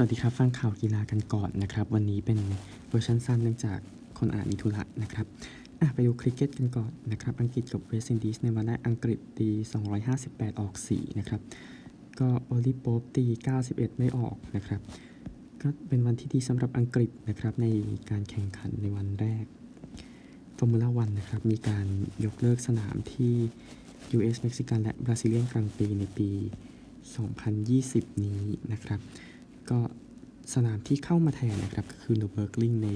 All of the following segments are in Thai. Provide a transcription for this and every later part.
สวัสดีครับ ฟังข่าวกีฬากันก่อนนะครับ วันนี้เป็นเวอร์ชันสั้นเนื่องจากคนอ่านมีธุระนะครับไปดูคริกเก็ตกันก่อนนะครับ อังกฤษกับเวสต์อินดีสในวันแรกอังกฤษตี 258 ออก 4 นะครับ ก็โอลิโป๊ปตี 91 ไม่ออกนะครับ ก็เป็นวันที่ดีสำหรับอังกฤษนะครับ ในการแข่งขันในวันแรกฟอร์มูล่าวันนะครับ มีการยกเลิกสนามที่ US เม็กซิกันและบราซิเลียนกลางปีในปี 2020 นี้นะครับ ก็สนามที่เข้ามาแทนนะครับก็คือโนเบิร์กลิงใน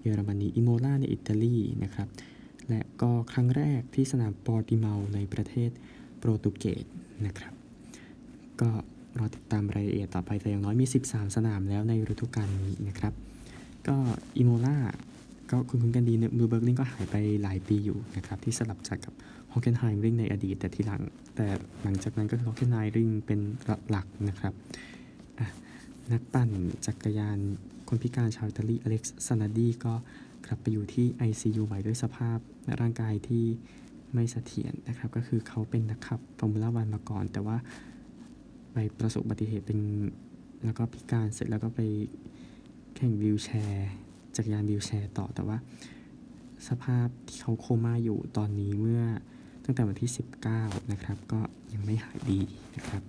เยอรมนีอิโมลาในอิตาลีนะครับ และก็ครั้งแรกที่สนามปอร์ติเมาในประเทศโปรตุเกสนะครับ ก็รอติดตามรายละเอียดต่อไปแต่อย่างน้อยมี 13 สนามแล้วในฤดูกาลนี้นะครับ ก็อิโมลาก็คุ้นๆกันดีเนนูเบิร์กลิงก็หายไปหลายปีอยู่นะครับ ที่สลับจากกับฮอกเกนไฮม์ริงในอดีต แต่ทีหลังแต่หลังจากนั้นก็คือฮอกเกนไฮม์ริงเป็นหลักนะครับอะ นักปั่นจักรยานคนพิการชาวอิตาลีอเล็กซ์ซานาดีก็กลับไปอยู่ที่ ICU ใหม่ด้วยสภาพร่างกายที่ไม่เสถียรนะครับ ก็คือเขาเป็นนักขับฟอร์มูล่าวันมาก่อน แต่ว่าไปประสบอุบัติเหตุเป็นแล้วก็พิการเสร็จแล้วก็ไปแข่งวิวแชร์จักรยานวิวแชร์ต่อแต่ว่า สภาพที่เขาโคม่าอยู่ตอนนี้เมื่อตั้งแต่วันที่ 19 นะครับ ก็ยังไม่หายดีนะครับ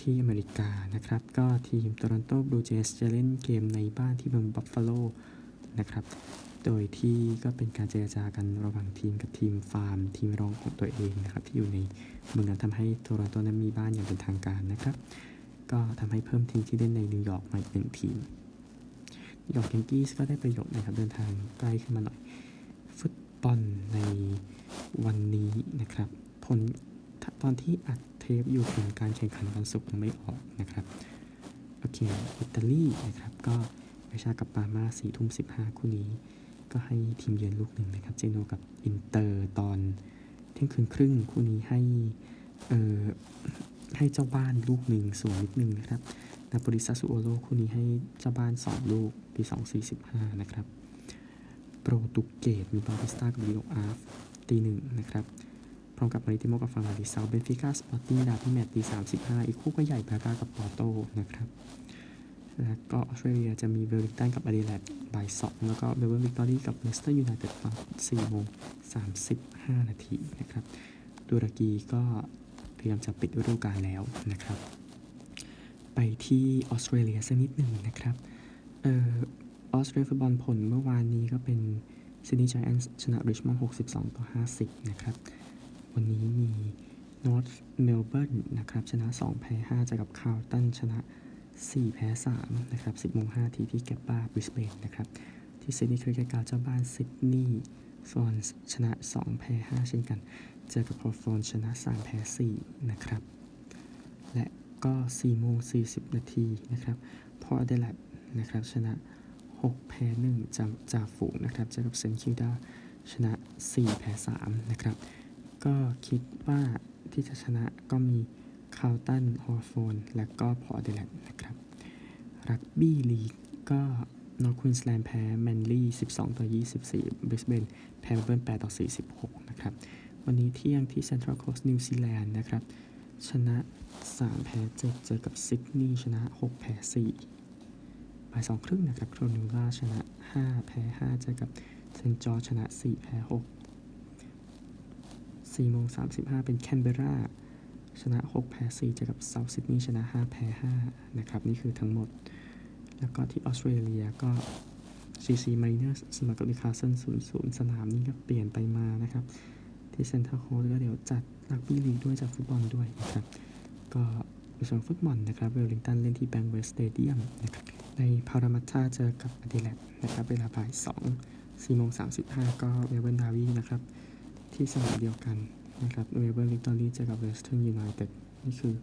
ที่อเมริกานะครับ ก็ทีมโตรอนโตบลูเจสจะเล่นเกมในบ้านที่เมืองบัฟฟาโลนะครับ โดยที่ก็เป็นการเจรจากันระหว่างทีมกับทีมฟาร์ม ทีมรองของตัวเองนะครับ ที่อยู่ในเมืองนั้นทำให้โตรอนโตนั้นมีบ้านอย่างเป็นทางการนะครับ ก็ทำให้เพิ่มทีมที่เล่นในนิวยอร์กมาอีกหนึ่งทีมนิวยอร์กยังกี้ก็ได้ประโยชน์นะครับเดินทางใกล้ขึ้นมาหน่อย ฟุตบอลในวันนี้นะครับ ผลตอนที่อัด ปอยู่ผลการแข่งขันวันศุกร์ยังไม่ออกนะครับ โอเค อิตาลีนะครับ ก็เวชากับปามาสี่ทุ่มสิบห้าคู่นี้ ก็ให้ทีมเยือนลูกหนึ่งนะครับ เจโนกับอินเตอร์ตอนเที่ยงคืนครึ่งคู่นี้ให้เอ่อให้เจ้าบ้านลูกหนึ่งสูงนิดนึงนะครับนาโปลิซาสุโอโลคู่นี้ให้เจ้าบ้านสองลูกปีสองสี่สิบห้านะครับ โปรตุเกสมีบาติสตากับลีโออาร์ฟตีหนึ่งนะครับ ร้อมกับมาริติโมกับฟาร์มาดิเซาเบนฟิก้าสปอร์ติ้งดาที่แมตตีสามสิบห้าอีกคู่ก็ใหญ่บราก้ากับปอร์โตนะครับ แล้วก็ออสเตรเลียจะมีเวลลิงตันกับอดีเลดบ่ายสองแล้วก็เบลเบิร์นวิกตอรี่กับเลสเตอร์ยูไนเต็ดตอนสี่โมงสามสิบห้านาทีนะครับตุรกีก็เตรียมจะปิดฤดูกาลแล้วนะครับ ไปที่ออสเตรเลียสักนิดหนึ่งนะครับเอ่อออสเตรเลียฟุตบอลผลเมื่อวานนี้ก็เป็นซิดนีย์ไจแอนท์ชนะริชมอนด์62 ต่อ 50 นะครับ วันนี้มีนอร์ทเมลเบิร์นนะครับชนะ 2 แพ้5เจอกับคาร์ลตันชนะ 4 แพ้3นะครับ10โมง5ทีที่แกปบ้าบริสเบนนะครับที่ซิดนีย์คริกเก็ตกาวเจ้าบ้านซิดนีย์สวอนชนะ 2 แพ้ 5 เช่นกัน เจอกับพอฟอนชนะ 3 แพ้ 4 นะครับ และก็4โมง40 นาทีนะครับพอเดลัดนะครับชนะ 6 แพ้ 1จากจากฝูงนะครับ เจอกับเซนคิวดาชนะ 4 แพ้ 3 นะครับ ก็คิดว่าที่จะชนะก็มีคาวตันฮอร์โฟนและก็พอเดลัดนะครับ รักบี้ลีกก็นอร์ควีนสแลนด์แพ้แมนลี่ 12 ต่อ 24บริสเบนแพ้เบิร์น8ต่อ 46 นะครับ วันนี้เที่ยงที่เซ็นทรัลโคสต์นิวซีแลนด์นะครับ ชนะ 3 แพ้ 7 เจอกับซิดนีย์ชนะ 6 แพ้4บ่ายสองครึ่งนะครับโครนิวล่าชนะ 5 แพ้ 5 เจอกับเซนจอร์ชนะ 4 แพ้ 6 4โมง35 เป็นแคนเบราชนะ 6 แพ้4เจอกับเซาท์ซิดนีย์ชนะ 5 แพ้ 5 นะครับ นี่คือทั้งหมด แล้วก็ที่ออสเตรเลียก็ CC Mariners เสมอกับนิคาเซน0-0 สนามนี้ก็เปลี่ยนไปมานะครับ ที่เซ็นทรัลโคสก็เดี๋ยวจัดรักบี้ลีกด้วยจัดฟุตบอลด้วยนะครับ ก็ในส่วนฟุตบอลนะครับเวลลิงตันเล่นที่แบงก์เวสต์สเตเดียมนะครับในพารามัตตาเจอกับอดิเลดนะครับเวลาบ่าย2 4โมง35 ก็เวเบิร์นดาวีนะครับ ที่สนามเดียวกันนะครับเวเบอร์นวิกตอรี่เจอกับเวสเทิร์นยูไนเต็ดนี่คือ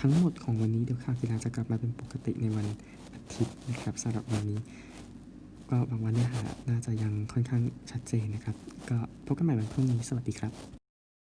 ทั้งหมดของวันนี้เดี๋ยวข่าวกีฬาจะกลับมาเป็นปกติในวันอาทิตย์นะครับสำหรับวันนี้ ก็บางวันเนื้อหาน่าจะยังค่อนข้างชัดเจนนะครับ ก็พบกันใหม่วันพรุ่งนี้สวัสดีครับ